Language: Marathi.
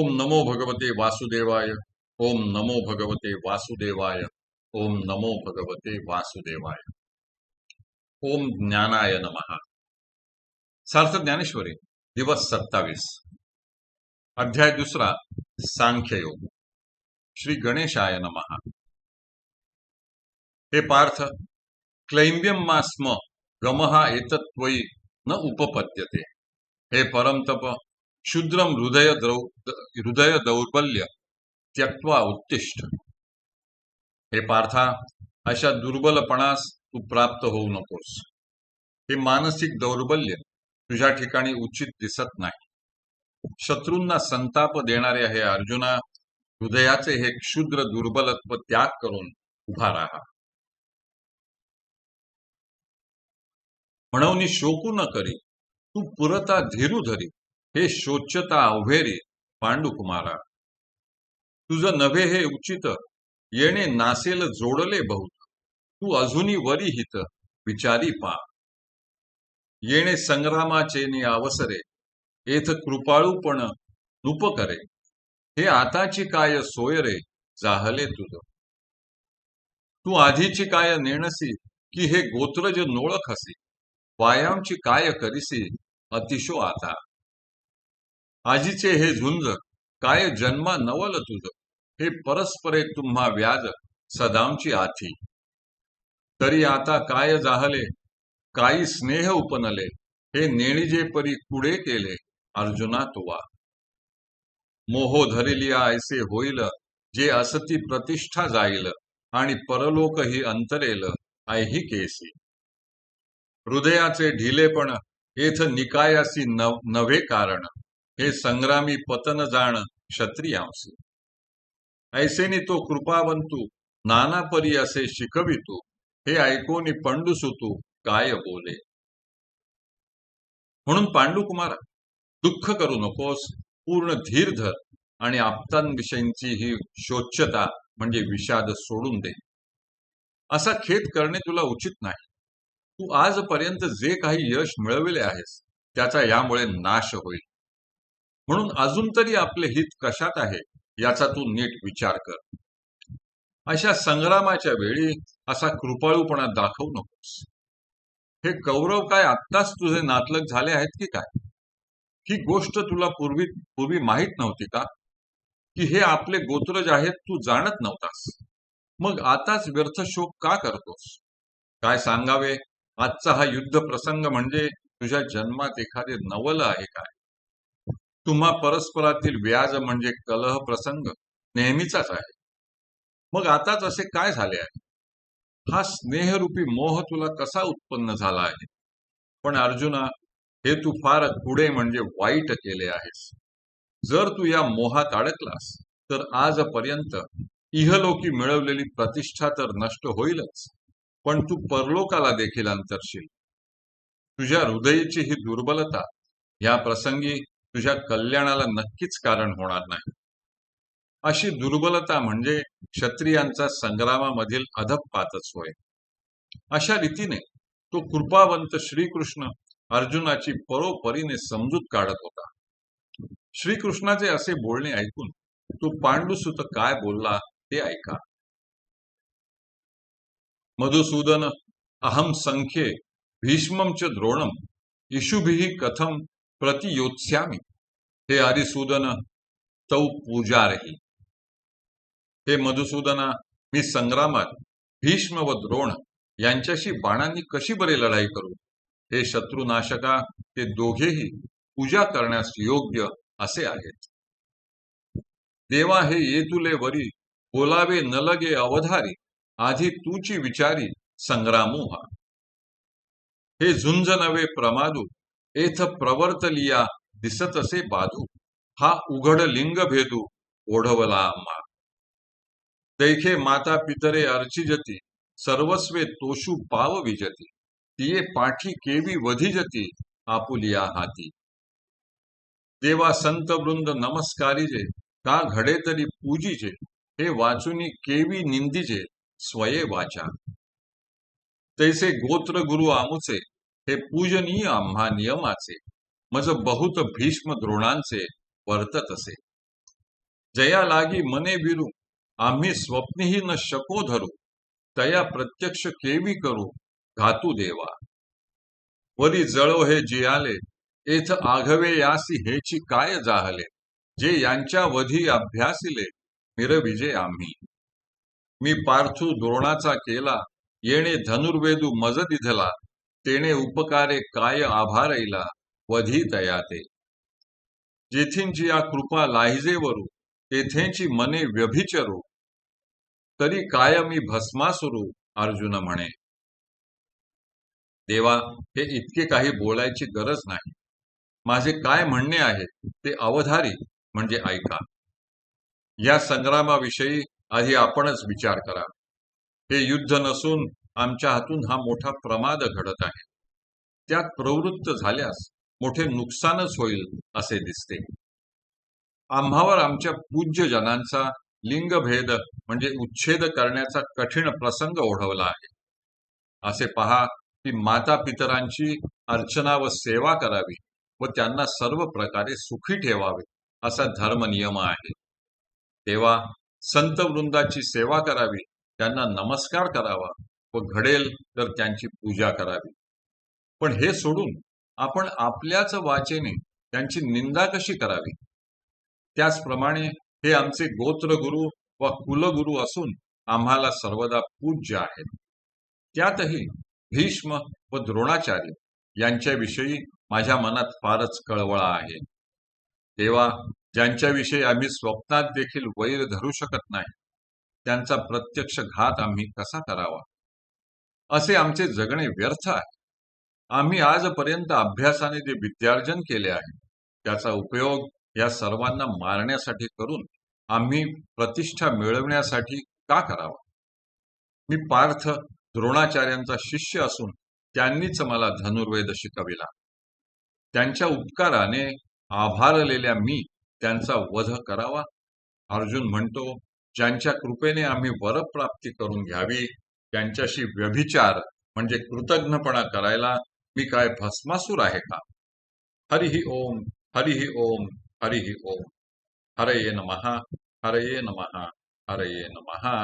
ओम नमो भगवते वासुदेवाय, ओम नमो भगवते वासुदेवाय, ओम नमो भगवते वासुदेवाय। ओम ज्ञानाय नमः। सार्थ ज्ञानेश्वरी, दिवस सत्तावीस। अध्याय दुसरा, सांख्ययोग। श्री गणेशाय नमः। हे पार्थ क्लैंब्यम मा स्म एतत्त्वयी न उपपद्यते। हे परमतप क्षुद्रम हृदय द्रौ हृदय दौर्बल्य त्यक्त्वा उत्तिष्ठ। हे पार्था अशा दुर्बलपणास तू प्राप्त होऊ नकोस. हे मानसिक दौर्बल्य तुझ्या ठिकाणी उचित दिसत नाही. शत्रूंना संताप देणारे हे अर्जुना हृदयाचे हे क्षुद्र दुर्बलत्व त्याग करून उभा राहा. म्हणून शोकू न करी तू पुरता धीरू धरी. हे शोच्यता अवघेरी पांडुकुमारा. तुझं नव्हे हे उचित येणे नासेल जोडले बहुत. तू अजूनही वरी हित विचारी पा. येणे संग्रामाचे नि अवसरे येथ कृपाळूपण नुप करे. हे आताची काय सोय रे जाहले तुझ. तू आधीची काय नेणसी की हे गोत्रज नोळखसी. वायामची काय करिसी अतिशो आता. आजीचे हे झुंज काय जन्मा नवल तुझ? हे परस्परे तुम्हा व्याज सदामची आथी. तरी आता काय जाहले? काही स्नेह उपनले. हे नेणीजे परी कुडे केले? अर्जुना तुवा मोहो धरिलिया ऐसे होईल जे असती प्रतिष्ठा जाईल आणि परलोक ही अंतरेल ऐही केसी. हृदयाचे ढिलेपण येथ निकायासी नव्हे कारण. हे संग्रामी पतन जाण क्षत्रियांसी ऐसेनी तो कृपावंतू नाना परी असे शिकवितो हे ऐकोनी पंडुसुतू काय बोले. म्हणून पांडुकुमारा दुःख करू नकोस पूर्ण धीर धर आणि आप्तांविषयींची ही शोच्यता म्हणजे विषाद सोडून दे. असा खेद करणे तुला उचित नाही. तू आजपर्यंत जे काही यश मिळविले आहेस त्याचा यामुळे नाश होईल. म्हणून अजून तरी आपले हित कशात आहे याचा तू नीट विचार कर. अशा संग्रामाच्या वेळी असा कृपाळूपणा दाखवू नकोस. हे कौरव काय आत्ताच तुझे नातलग झाले आहेत की काय? ही गोष्ट तुला पूर्वी पूर्वी माहीत नव्हती का? की हे आपले गोत्रज आहेत तू जाणत नव्हतास. मग आताच व्यर्थ शोक का करतोस? काय सांगावे? आजचा हा युद्ध प्रसंग म्हणजे तुझ्या जन्मात एखादे नवल आहे काय? तुम्हा परस्परातील व्याज म्हणजे कलह प्रसंग नेहमीचाच आहे. मग आताच असे काय झाले आहे? हा स्नेहरूपी मोह तुला कसा उत्पन्न झाला आहे? पण अर्जुना हे तू फार पुढे म्हणजे वाईट केले आहेस. जर तू या मोहात अडकलास तर आजपर्यंत इहलोकी मिळवलेली प्रतिष्ठा तर नष्ट होईलच पण तू परलोकाला देखील अंतरशील. तुझ्या हृदयीची ही दुर्बलता या प्रसंगी तुझ्या कल्याणाला नक्कीच कारण होणार नाही. अशी दुर्बलता म्हणजे क्षत्रियांचा संग्रामामधील अधपातच होय. अशा रीतीने तो कृपावंत श्रीकृष्ण अर्जुनाची परोपरीने समजूत काढत होता. श्रीकृष्णाचे असे बोलणे ऐकून तो पांडुसुत काय बोलला ते ऐका. मधुसूदन अहम संख्ये भीष्मम च द्रोणम इशुभी कथम प्रतियोत्स्यामी हे हरिसूदन तौ पूजारही. हे मधुसूदना मी संग्रामात भीष्म व द्रोण यांच्याशी बाणांनी कशी बरे लढाई करू? हे शत्रुनाशका ते दोघेही पूजा करण्यास योग्य असे आहेत. देवा हे येतुले वरी बोलावे न लगे अवधारी आधी तूची विचारी संग्रामोहा हे झुंज नवे प्रमादू एथ प्रवर्तलिया दिसत असे बाधू हा उघड लिंग भेदू ओढवला आम्हा दैखे माता पितरे अर्चिजती सर्वस्वे तोषू पाव विजती तिये पाठी केवी वधिजती आपुलिया हाती देवा संत वृंद नमस्कारीजे का घडे तरी पूजीजे हे वाचुनी केवी निंदीजे स्वये वाचा तैसे गोत्र गुरु आमुचे हे पूजनीय आम्हा नियमाचे मज बहुत भीष्म द्रोणांचे वर्तत असे. जया लागी मने विरू आम्ही स्वप्नही न शको धरू तया प्रत्यक्ष केवी करू घातू देवा. वरी जळो हे जियाले एथ आघवे यासी हेची काय जाहले जे यांच्या वधी अभ्यासिले मिरविजे आम्ही. मी पार्थू द्रोणाचा केला येणे धनुर्वेदू मज दिधला तेने उपकारे काय आभारैला वधी तयाते जेथींची या कृपा लाहिजेवरू तेथेची मने व्यभिचरू. तरी काय मी भस्मासुरू अर्जुन म्हणे. देवा हे इतके काही बोलायची गरज नाही. माझे काय म्हणणे आहे ते अवधारी म्हणजे ऐका. या संग्रामाविषयी आधी आपणच विचार करा. हे युद्ध नसून आमच्या हातून हा मोठा प्रमाद घडत आहे. त्यात प्रवृत्त झाल्यास मोठे नुकसानच होईल असे दिसते. आम्हावर आमच्या पूज्य जनांचा लिंगभेद म्हणजे उच्छेद करण्याचा कठीण प्रसंग ओढवला आहे. असे पहा की माता पितरांची अर्चना व सेवा करावी व त्यांना सर्व प्रकारे सुखी ठेवावे असा धर्म नियम आहे. तेव्हा संत वृंदाची सेवा करावी त्यांना नमस्कार करावा व घडेल तर त्यांची पूजा करावी. पण हे सोडून आपण आपल्याच वाचेने त्यांची निंदा कशी करावी? त्याचप्रमाणे हे आमचे गोत्रगुरु व कुलगुरु असून आम्हाला सर्वदा पूज्य आहेत. त्यातही भीष्म व द्रोणाचार्य यांच्याविषयी माझ्या मनात फारच कळवळा आहे. तेव्हा ज्यांच्याविषयी आम्ही स्वप्नात देखील वैर धरू शकत नाही त्यांचा प्रत्यक्ष घात आम्ही कसा करावा? असे आमचे जगणे व्यर्थ आहे. आम्ही आजपर्यंत अभ्यासाने जे विद्यार्जन केले आहे त्याचा उपयोग या सर्वांना मारण्यासाठी करून आम्ही प्रतिष्ठा मिळवण्यासाठी का करावा? मी पार्थ द्रोणाचार्यांचा शिष्य असून त्यांनीच मला धनुर्वेद शिकविला. त्यांच्या उपकाराने आभारलेल्या मी त्यांचा वध करावा? अर्जुन म्हणतो ज्यांच्या कृपेने आम्ही वरप्राप्ती करून घ्यावी त्यांच्याशी व्यभिचार म्हणजे कृतज्ञपणा करायला मी काय भस्मासूर आहे का? हरिही ओम हरिही ओम हरिही ओम. हरये नमहा हरये नमहा हरये नमहा